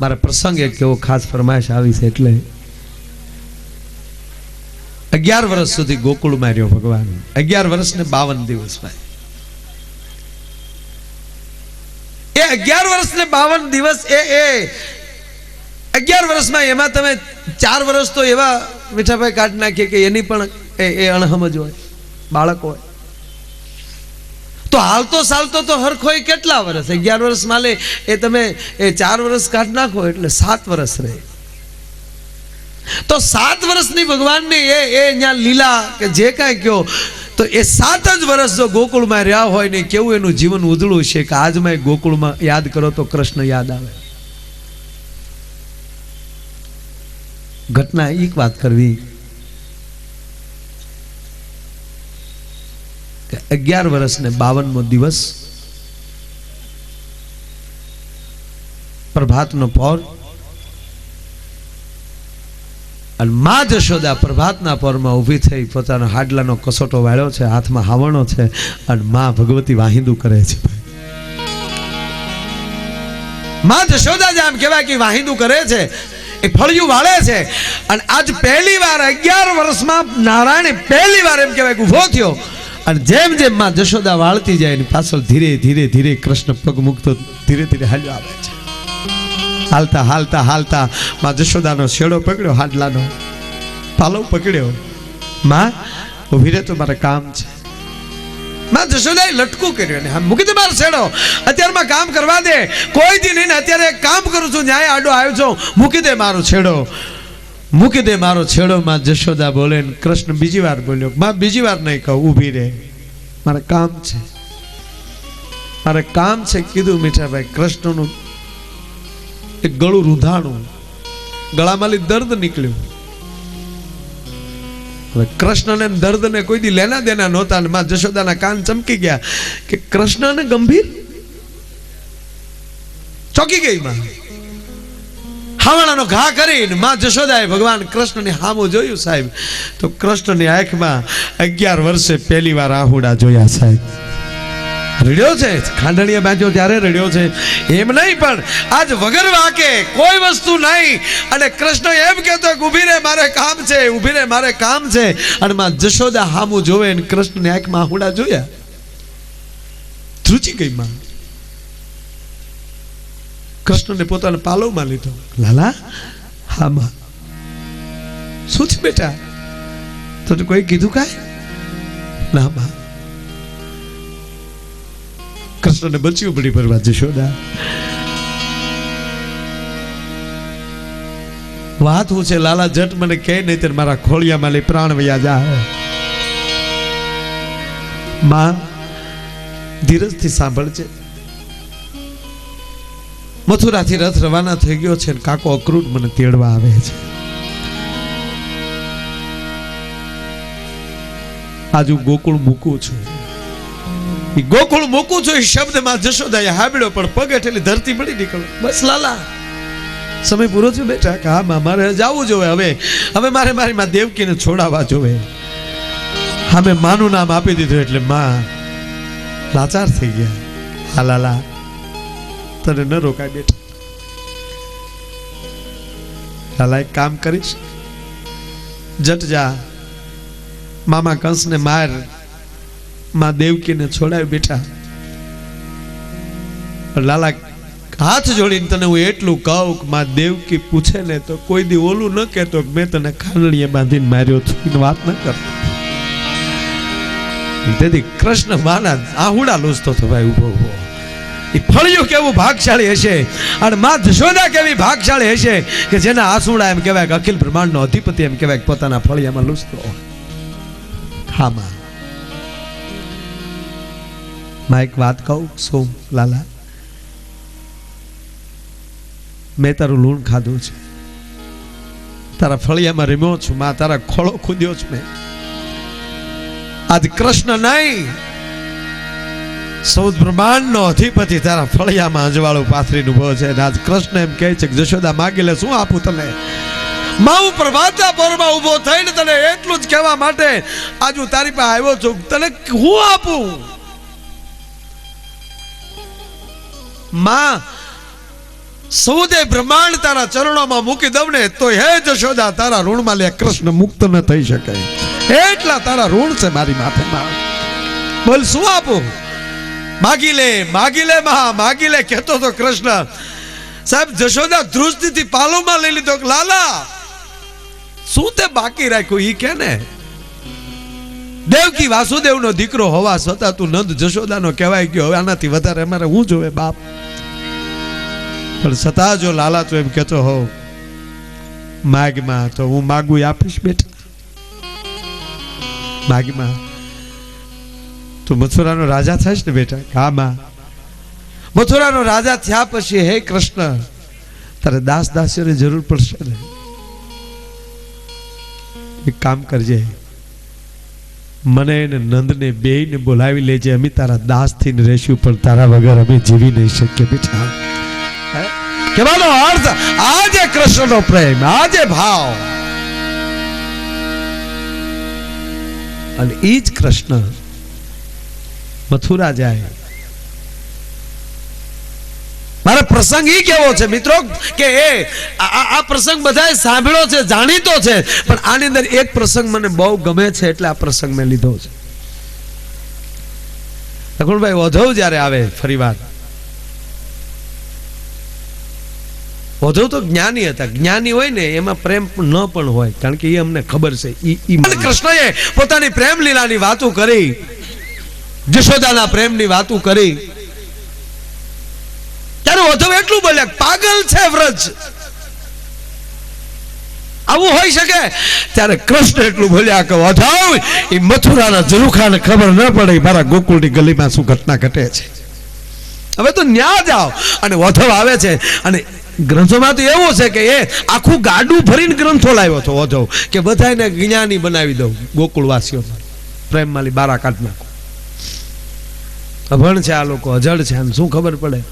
મારા પ્રસંગ કેવો ખાસ ફરમાઈશ આવી છે એટલે અગિયાર વર્ષ સુધી ગોકુળમાં રહ્યો ભગવાન. અગિયાર વર્ષ ને બાવન દિવસમાં એ અગિયાર વર્ષ ને બાવન દિવસ એ એ. અગિયાર વર્ષમાં એમાં તમે ચાર વર્ષ તો એવા મીઠાભાઈ કાઢી નાખીએ કે એની પણ એ એ અણહમજ હોય, બાળક હોય. તો હાલતો ચાલતો તો હરખોય કેટલા વર્ષ અગિયાર વર્ષ માલે એ તમે એ ચાર વર્ષ કાઢ નાખો એટલે સાત વર્ષ રહે. તો સાત વર્ષની ભગવાનની એ એ અહીંયા લીલા કે જે કાંઈ કયો, તો એ સાત જ વર્ષ જો ગોકુળમાં રહ્યા હોય ને કેવું એનું જીવન ઉધળું છે કે આજમાં એ ગોકુળમાં યાદ કરો તો કૃષ્ણ યાદ આવે. ઘટના એક વાત કરવી. અગિયાર વર્ષ ને બાવનમો દિવસ પ્રભાતનો પોર અને મા જશોદા પ્રભાતના પરમાં ઊભી થઈ પોતાનો હાડલાનો કસોટો વાળ્યો છે, હાથમાં હાવણો છે અને મા ભગવતી વાહિંદુ કરે છે મા જશોદા જે આમ કહેવાય કે વાહિંદુ કરે છે, એ ફળિયું વાળે છે. અને આજ પહેલી વાર અગિયાર વર્ષમાં નારાયણે પહેલી વાર એમ કહેવાય કે ઊભો થયો. અને જેમ જેમ માં જશોદા વાળતી જાય એની પાછળ ધીરે ધીરે ધીરે કૃષ્ણ પગ મૂકતો ધીરે ધીરે હાલ્યો આવે છે. હાલતા હાલતા હાલતા માં જશોદાનો શેડો પકડ્યો, હાડલાનો પાલો પકડ્યો. માં ઊભી રહે તો મારે કામ છે. માં જશોદાએ લટકું કર્યું ને મૂકી દે મારો શેડો. અત્યારમાં કામ કરવા દે. કોઈ દી નહીં અત્યારે કામ કરું છું, ન્યાય આડો આવ્યો છું. મૂકી દે મારો છેડો મૂકી દે મારો છેડો, માં જશોદા બોલે કૃષ્ણ બીજી વાર બોલ્યો, માં, બીજી વાર નહીં કહું, ઊભી રહે. મારે કામ છે. મારે કામ છે, કીધું મીઠાભાઈ. કૃષ્ણનું એક ગળું રૂંધાણું, ગળામાંથી દર્દ નીકળ્યું. હવે કૃષ્ણને દર્દને કોઈ દી લેના દેના નહોતા ને માં જશોદાના કાન ચમકી ગયા કે કૃષ્ણને ગંભીર? ચોકી ગઈ માં. હાવણાનો ઘા કરીને માં જશોદાએ ભગવાન કૃષ્ણને હામું જોયું સાહેબ. તો કૃષ્ણની આંખમાં અગિયાર વર્ષે પહેલી વાર આહુડા જોયા સાહેબ. રડ્યો છે, ખાંડણીએ બાંધ્યો ત્યારે રડ્યો છે. એમ નહીં પણ આજ વગર વાકે કોઈ વસ્તુ નહીં. અને કૃષ્ણ એમ કહેતો કે ઊભી રે, મારે કામ છે ઊભી રે, મારે કામ છે. અને માં જશોદા હામું જોવે અને કૃષ્ણની આંખમાં આહુડા જોયા. ધ્રુચી ગઈ માં. કૃષ્ણને પોતાના પાલવમાં લીધો. લાલા? હા માં. શું છે બેટા? તને કોઈ કીધું કાંઈ? ના માં. કૃષ્ણને બચ્યું પડી ભરવા જશોદા વાત હું છે લાલા જટ મને કહે નહીં ત્યારે મારા ખોળિયામાં લઈ પ્રાણ વયા જાય માં ધીરજથી સાંભળજે. મથુરાથી રથ રવાના થઈ ગયો છે ને કાકો અક્રૂટ મને તેડવા આવે છે. આજુ ગોકુળ મૂકું છું. એ ગોકુળ મૂકું છું એ શબ્દમાં જશોદાએ હાબડ્યો પણ પગ એટલે ધરતી મળી નીકળો. બસ લાલા, સમય પૂરો થયો બેટા, કે હા, માં, મારે જવું જોવે, હવે હવે મારે મારી માં દેવકીને છોડાવવા જોવે. હા, મેં માનું નામ આપી દીધું એટલે માં લાચાર થઈ ગયા. હા, લાલા તને ન રોકાય બેટા લાલા એક કામ કરીશ. જટ જા મામા કંસને મારમાં દેવકીને છોડાવી બેઠા. લાલા હાથ જોડીને તને હું એટલું કહું કે માં દેવકી પૂછે ને તો કોઈ દી ઓલું ન કહેતો કે મેં તને ખાંડણીએ બાંધીને માર્યો છું. વાત ન કરતો. તેથી કૃષ્ણ માના આહુડા લૂસતો હતો ભાઈ ઊભો ઊભો. એ ફળિયું કેવું ભાગશાળી હશે? અને માં જશોદા કેવી ભાગશાળી હશે કે જેના આસુડા એમ કહેવાય કે અખિલ બ્રહ્માંડનો અધિપતિ એમ કહેવાય પોતાના ફળિયામાં લૂસતો ખામાં માં. એક વાત કહું સોમ લાલા? મેં તારું લૂણ ખાધું છે. તારા ફળિયામાં રીમ્યો છું, માં તારા ખોળો ખુદ્યો છું મેં. આજ કૃષ્ણ નહીં સૌદ બ્રહ્માંડનો અધિપતિ તારા ફળિયામાં અંજવાળું પાથરીને ઊભો છે અને કૃષ્ણ એમ કહે છે કે, જશોદા, માગી લે, શું આપું તને? માં હું પ્રભાતા પરમાં ઊભો થઈને તને એટલું જ કહેવા માટે આજ તારી પાસે આવ્યો છું તને હું આપું? માં, સૌદે બ્રહ્માંડ તારા ચરણોમાં મૂકી દઉં ને તો હે જશોદા, તારા ઋણમાં લે, કૃષ્ણ મુક્ત ન થઈ શકે. એટલા તારા ઋણ છે મારી માથે બોલ, શું આપું? માગી લે માગી લે મહા માગી લે કહેતો તો કૃષ્ણ. સાહેબ, જશોદા ધ્રુજથી પાલોમાં લઈ લીધો. લાલા, શું તે બાકી રાખ્યું? ઈ કે ને. દેવકી વાસુદેવનો દીકરો હોવા છતાં તું નંદ જશોદાનો કહેવાય ગયો. હવે આનાથી વધારે અમારે હું જોવે બાપ? પણ છતાં જો લાલા તું એમ કહેતો હોવ માગમાં તો હું માગું આપીશ બેટા. માગમાં. તું મથુરાનો રાજા થઈશ ને બેટા? હા, માં. મથુરાનો રાજા થયા પછી, હે કૃષ્ણ, તારે દાસ દાસીઓની જરૂર પડશે ને. એક કામ કરજે. મને એને નંદને બેયને બોલાવી લેજે. અમે તારા દાસ ને રહેશું, પણ તારા વગર અમે જીવી નહીં શકીએ બેટા. હે? કહેવાનો અર્થ, આજે કૃષ્ણનો પ્રેમ, આજે ભાવ. અને એ જ કૃષ્ણ મથુરા જાય. મારે પ્રસંગ ઈ કેવો છે મિત્રો કે એ આ પ્રસંગ બધાએ સાંભળ્યો છે જાણીતો છે પણ આની અંદર એક પ્રસંગ મને બહુ ગમે છે એટલે આ પ્રસંગ મેં લીધો છે. લખણભાઈ વધવ જ્યારે આવે ફરી વાર. વધવ તો જ્ઞાની હતા જ્ઞાની હોય ને એમાં પ્રેમ ન પણ હોય કારણ કે એ અમને ખબર છે ઈ કૃષ્ણએ પોતાની પ્રેમ લીલાની વાતો કરી. જશોદાના પ્રેમની વાતો કરી. ત્યારે વધુ એટલું બોલ્યા પાગલ છે વ્રજ. આવું હોઈ શકે? ત્યારે કૃષ્ણ એટલું બોલ્યા કે વધાવ એ મથુરાના ઝરૂખાને ખબર ન પડે મારા ગોકુળની ગલીમાં શું ઘટના ઘટે છે. હવે તો ન્યા જાઓ. અને વધવ આવે છે. અને ગ્રંથોમાં તો એવું છે કે એ આખું ગાડું ભરીને ગ્રંથો લાવ્યો હતો વધવ કે બધાને જ્ઞાની બનાવી દઉં ગોકુળવાસીઓમાં પ્રેમમાલી બારા કાઢ નાખો. અભણ છે આ લોકો અજળ છે એમ, શું ખબર પડે?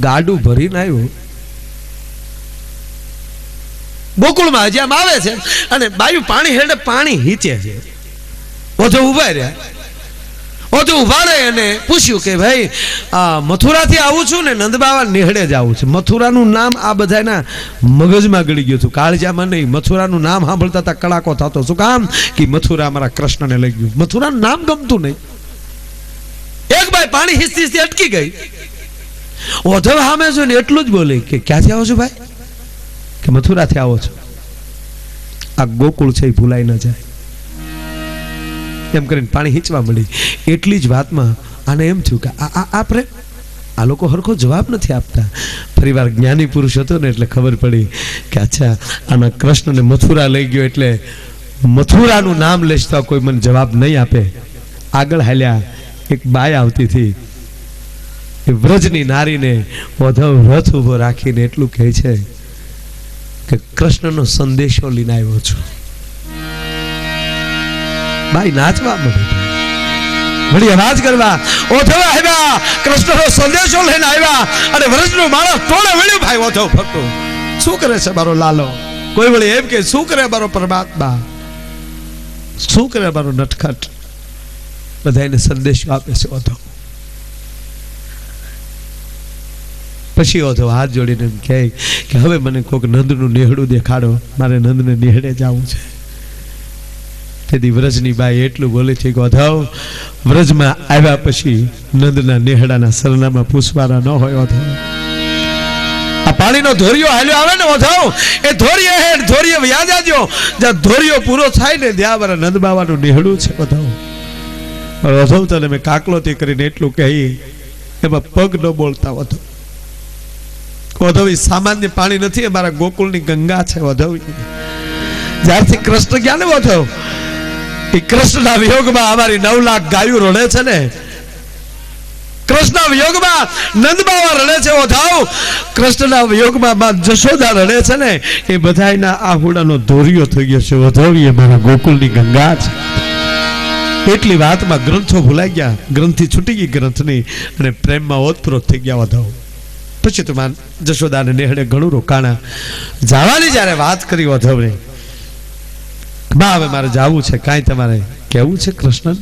ગાડું ભરીને આવ્યું. ગોકુળમાં હજી આમ આવે છે અને બાયું પાણી હેડે પાણી હીચે છે. ઓછો ઊભા રહ્યા. ઓધો ઊભા રહે અને પૂછ્યું કે ભાઈ, આ મથુરાથી આવું છું ને નંદબાવા નેહડે જ આવું છું. મથુરાનું નામ આ બધાના મગજમાં ગળી ગયું હતું. કાળજામાં નહીં, મથુરાનું નામ સાંભળતા હતા કડાકો થતો. શું કામ? કે મથુરા અમારા કૃષ્ણને લઈ ગયું. મથુરાનું નામ ગમતું નહીં. એક ભાઈ પાણી હિસ્તી હિસ્તી અટકી ગઈ. ઓધવ સામે જોઈને એટલું જ બોલે કે, ક્યાંથી આવો છો ભાઈ? કે, મથુરાથી આવો છો. આ ગોકુળ છે એ ભૂલાઈ ન જાય. એમ કરીને પાણી હિંચવા મળી એટલી જ વાતમાં આને એમ થયું કે આ આ આ લોકો હરખો જવાબ નથી આપતા. ફરીવાર જ્ઞાની પુરુષ હતો ને એટલે ખબર પડી કે અચ્છા, આના કૃષ્ણને મથુરા લઈ ગયો એટલે મથુરાનું નામ લેશ કોઈ મને જવાબ નહીં આપે. આગળ હાલ્યા એક બાય આવતી હતી. એ વ્રજની નારીને વધવ રથ ઊભો રાખીને એટલું કહે છે કે કૃષ્ણનો સંદેશો લઈને આવ્યો છું. ભાઈ નાચવા મળી વળી અવાજ કરવા ઓથવા આવ્યા. કૃષ્ણનો સંદેશો લઈને આવ્યા. અને વ્રજનો માણસ ટોળે વળ્યું ભાઈ ઓઠો ફરતો. શું કરે છે મારો લાલો? કોઈ વળી એમ કે, શું કરે મારો પરમાત્મા? શું કરે મારો નટખટ? બધાને સંદેશો આપે છે ઓથવ પછી ઓધો હાથ જોડીને એમ કહે કે, હવે મને કોઈક નંદનું નેહડું દેખાડો. મારે નંદને નેહડે જવું છે. તેથી વ્રજની બાઈ એટલું બોલે છે ગોધવ વ્રજમાં આવ્યા પછી નંદના નેહડાના સરનામાં પૂછવાના ન હોય ઓધવ આ પાણીનો ધોરિયો હાલ્યો આવે ને ઓધવ એ ધોરિયે હેડ ધોરિયે વ્યા જાજો જ્યાં ધોરિયો પૂરો થાય ને, ત્યાં મારા નંદ બાવાનું નેહડું છે ઓધવ ઓધવ તને મેં કાકલોતી કરીને એટલું કહી, એમાં પગ ન બોલતા વધુ ઓધવ ઈ સામાન્ય પાણી નથી મારા ગોકુળની ગંગા છે ઓધવ જ્યારથી કૃષ્ણ ગયા ને ઓધવ એ કૃષ્ણના વિયોગમાં અમારી નવ લાખ ગાયું રડે છે ને. કૃષ્ણના વિયોગમાં નંદબાવા રડે છે ઓધાવ કૃષ્ણના વિયોગમાં માં જશોદા રડે છે ને, એ બધાયના આહુડાનો ધોરિયો થઈ ગયો છે. ઓધાવી એ મારા ગોકુલની ગંગા છે એટલી વાતમાં ગ્રંથો ભૂલાઈ ગયા. ગ્રંથથી છૂટી ગઈ ગ્રંથની અને પ્રેમમાં ઓતપ્રોત થઈ ગયા વધાવ પછી તો માન જશોદાને નેહડે ઘણું રોકાણા. જાવાની જ્યારે વાત કરી વધવને બા, હવે મારે જાવું છે. કાંઈ તમારે કેવું છે કૃષ્ણ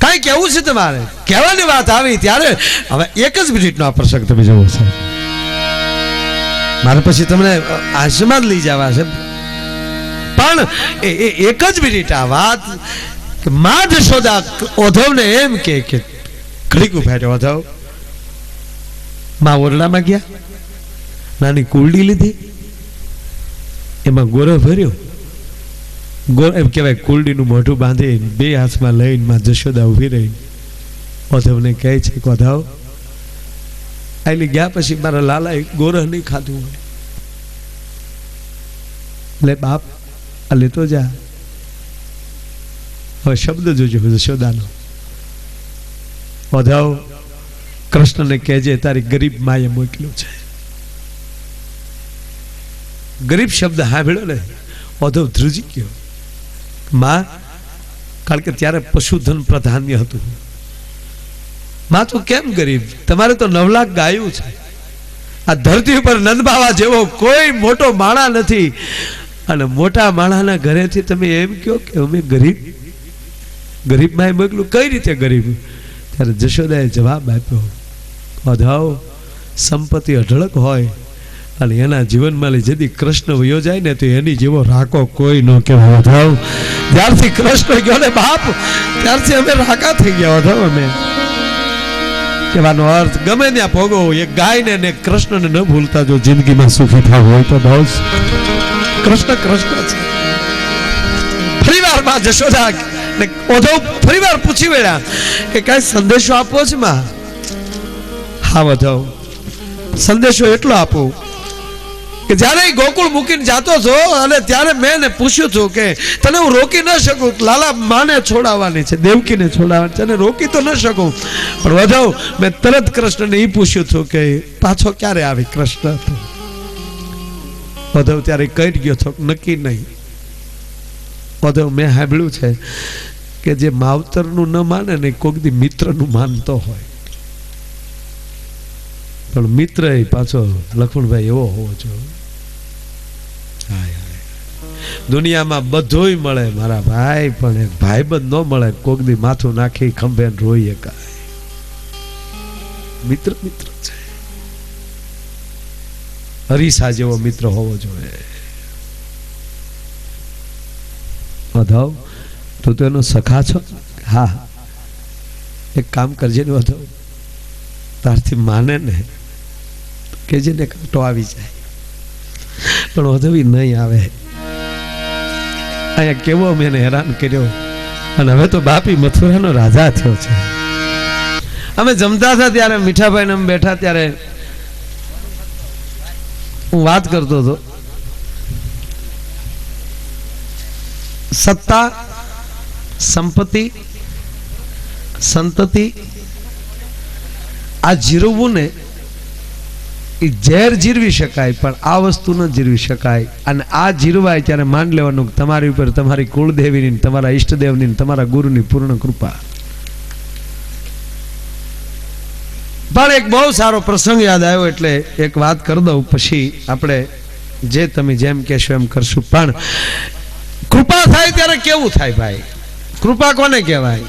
કાંઈ કેવું છે તમારે? કહેવાની વાત આવી ત્યારે હવે એક જ મિનિટનો આ પ્રસંગ તમે જવો છે. મારે પછી તમને આશ્રમમાં જ લઈ જવા છે. પણ એ એક જ મિનિટ આ વાત કે મા જશોદા ઓધવને એમ કે કે, ઘડીક ઊભા ઓધવ. મા ઓરડામાં ગયા. નાની કુલડી લીધી. એમાં ગોરો ભર્યો. ગો એમ કહેવાય, કુલડીનું મોઢું બાંધી, બે હાથમાં લઈને માં જશોદા ઊભી રહી. ઓધવને કહે છે કે ઓધવ ગયા પછી મારા લાલાએ ગોરહ નહીં ખાધું હોય. લે બાપ, આ લેતો જા. હવે શબ્દ જોજો જશોદાનો. ઓધવ કૃષ્ણને કહેજે, તારી ગરીબ માએ મોકલ્યું છે. ગરીબ શબ્દ સાંભળ્યો ને ઓધવ ધ્રુજી ગયો. માં, કારણ કે ત્યારે પશુધન પ્રાધાન્ય હતું. માં, તું કેમ ગરીબ? તમારે તો નવ લાખ ગાયું છે. આ ધરતી ઉપર નંદબાવા જેવો કોઈ મોટો માણા નથી. અને મોટા માણાના ઘરેથી તમે એમ કહો કે અમે ગરીબ. ગરીબમાં એ મોકલું, કઈ રીતે ગરીબ? ત્યારે જશોદાએ જવાબ આપ્યો અધાવ સંપત્તિ અઢળક હોય અને એના જીવનમાં લઈ જેથી કૃષ્ણ વયો જાય ને તો એની જેવો રાકો કોઈ ન કહેવાય થાવ જ્યારથી કૃષ્ણ ગયો ને બાપ, ત્યારથી અમે રાકા થઈ ગયા થાવ અમે. કહેવાનો અર્થ, ગમે ત્યાં ભોગો એ ગાયને ને કૃષ્ણને ન ભૂલતા જો જિંદગીમાં સુખી થાવ હોય તો બસ. કૃષ્ણ કૃષ્ણ છે ફરીવારમાં જશોદા ને ઓધવ ફરીવાર પૂછી વેળા કે કઈ સંદેશો આપવો છે માં? હા, વધવ. સંદેશો એટલો આપો કે જ્યારે ગોકુળ મૂકીને જાતો છો અને ત્યારે મેં પૂછ્યું છું કે, તને હું રોકી ન શકું? લાલા માને છોડાવવાની છે, દેવકીને છોડાવવાની છે, અને રોકી તો ન શકું. પણ વધવ, મેં તરત કૃષ્ણને એ પૂછ્યું હતું કે, પાછો ક્યારે આવે કૃષ્ણ વધવ ત્યારે કઈ ગયો છો નક્કી નહીં. વધવ મેં સાંભળ્યું છે કે જે માવતરનું ન માને ને કોક દી મિત્રનું માનતો હોય. પણ મિત્ર એ પાછો લખમણભાઈ એવો હોવો જોઈએ. દુનિયામાં બધુંય મળે મારા ભાઈ, પણ એક ભાઈબંધ ન મળે કોક દી માથું નાખી ખંભે રોઈએ કાય મિત્ર મિત્ર છે. હરીસા જેવો મિત્ર હોવો જોઈએ. વધવ, તું તો એનો સખા છો? હા. એક કામ કરજે ને વધવ. તારથી માને ને, કેજે ને કાંટો આવી જાય. પણ વધવી નહીં આવે. અહીંયા કેવો એને હેરાન કર્યો. અને હવે તો બાપી મથુરાનો રાજા થયો છે. અમે જમતા હતા ત્યારે મીઠાભાઈ અમે બેઠા ત્યારે હું વાત કરતો હતો. સત્તા, સંપત્તિ, સંતતિ, આ જીરવવું ને એ ઝેર જીરવી શકાય, પણ આ વસ્તુ ન જીરવી શકાય. અને આ જીરવાય ત્યારે માન લેવાનું તમારી ઉપર તમારી કુળદેવીની તમારા ઈષ્ટદેવની તમારા ગુરુની પૂર્ણ કૃપા. પણ એક બહુ સારો પ્રસંગ યાદ આવ્યો, એટલે એક વાત કરી દઉં પછી આપણે જે તમે જેમ કહેશો એમ કરશું. પણ કૃપા થાય ત્યારે કેવું થાય ભાઈ? કૃપા કોને કહેવાય?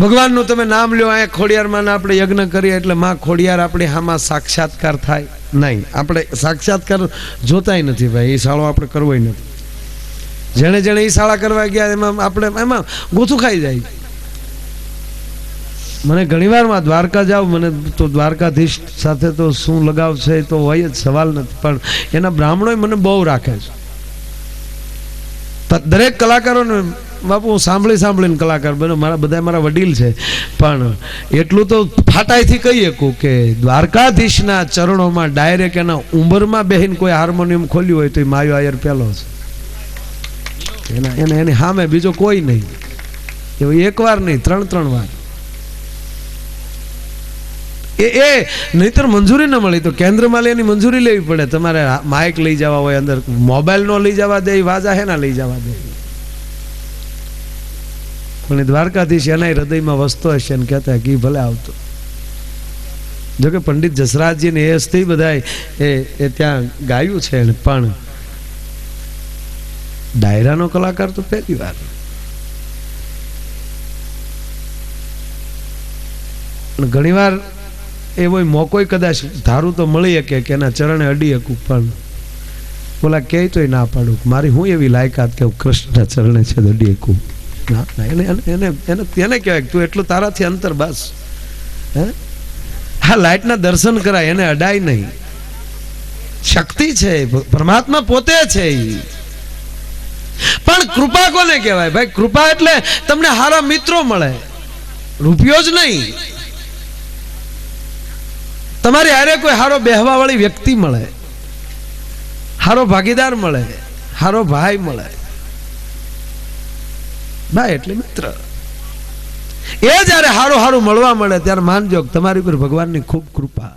ભગવાનનું તમે નામ લ્યો, અહીંયા ખોડિયારમાં આપણે યજ્ઞ કરીએ એટલે માં ખોડિયાર આપણી હામાં સાક્ષાત્કાર થાય. નહીં, આપણે સાક્ષાત્કાર જોતાય નથી ભાઈ, એ શાળો આપણે કરવો નથી. જેણે જેણે એ શાળા કરવા ગયા, એમાં આપણે, એમાં ગોથું ખાઈ જાય. મને ઘણીવારમાં દ્વારકા જાવ, મને તો દ્વારકાધીશ સાથે તો શું લગાવ છે તો હોય જ, સવાલ નથી. પણ એના બ્રાહ્મણોએ મને બહુ રાખે છે. દરેક કલાકારોને બાપુ, હું સાંભળી સાંભળીને કલાકાર બનો મારા બધા મારા વડીલ છે. પણ એટલું તો ફાટાઈથી કહી શકું કે દ્વારકાધીશના ચરણોમાં ડાયરેક્ટ એના ઉંમરમાં બેહીને કોઈ હાર્મોનિયમ ખોલ્યું હોય તો એ માયો આયર પહેલો છે એના, એને, એની સામે બીજો કોઈ નહીં. એવું એક વાર નહીં, ત્રણ ત્રણ વાર. એ એ, નહીતર મંજૂરી ન મળી તો કેન્દ્રમાં એની મંજૂરી લેવી પડે. તમારે માઇક લઈ જવા હોય, અંદર મોબાઈલ નો લઈ જવા દે વાજા હેના લઈ જવા દે. પણ દ્વારકાધીશ એના હૃદયમાં વસતો હશે ને કહેતા કે ભલે આવતો. જોકે પંડિત જસરાજજીને એ હસ્તી બધાય એ ત્યાં ગાયું છે પણ ડાયરાનો કલાકાર તો પહેલી વાર. ઘણી વાર એવો મોકો કદાચ ધારું તો મળી શકે કે એના ચરણે અડી શકું, પણ બોલા કે ના પાડું. મારી હું એવી લાયકાત કે હું કૃષ્ણના ચરણે છે અડી શકું. એને કહેવાય તું એટલું તારાથી અંતર બસ. હે? હા, લાઇટના દર્શન કરાય, એને અડાય નહીં. શક્તિ છે, પરમાત્મા પોતે છે પણ કૃપા કોને કહેવાય? ભાઈ, કૃપા એટલે તમને સારા મિત્રો મળે. રૂપિયો જ નહીં. તમારી હારે કોઈ હારો બેહવા વાળી વ્યક્તિ મળે. હારો ભાગીદાર મળે. હારો ભાઈ મળે. ભાઈ એટલે મિત્ર. એ જ્યારે હારું હારું મળવા મળે, ત્યારે માનજો તમારી ઉપર ભગવાનની ખૂબ કૃપા.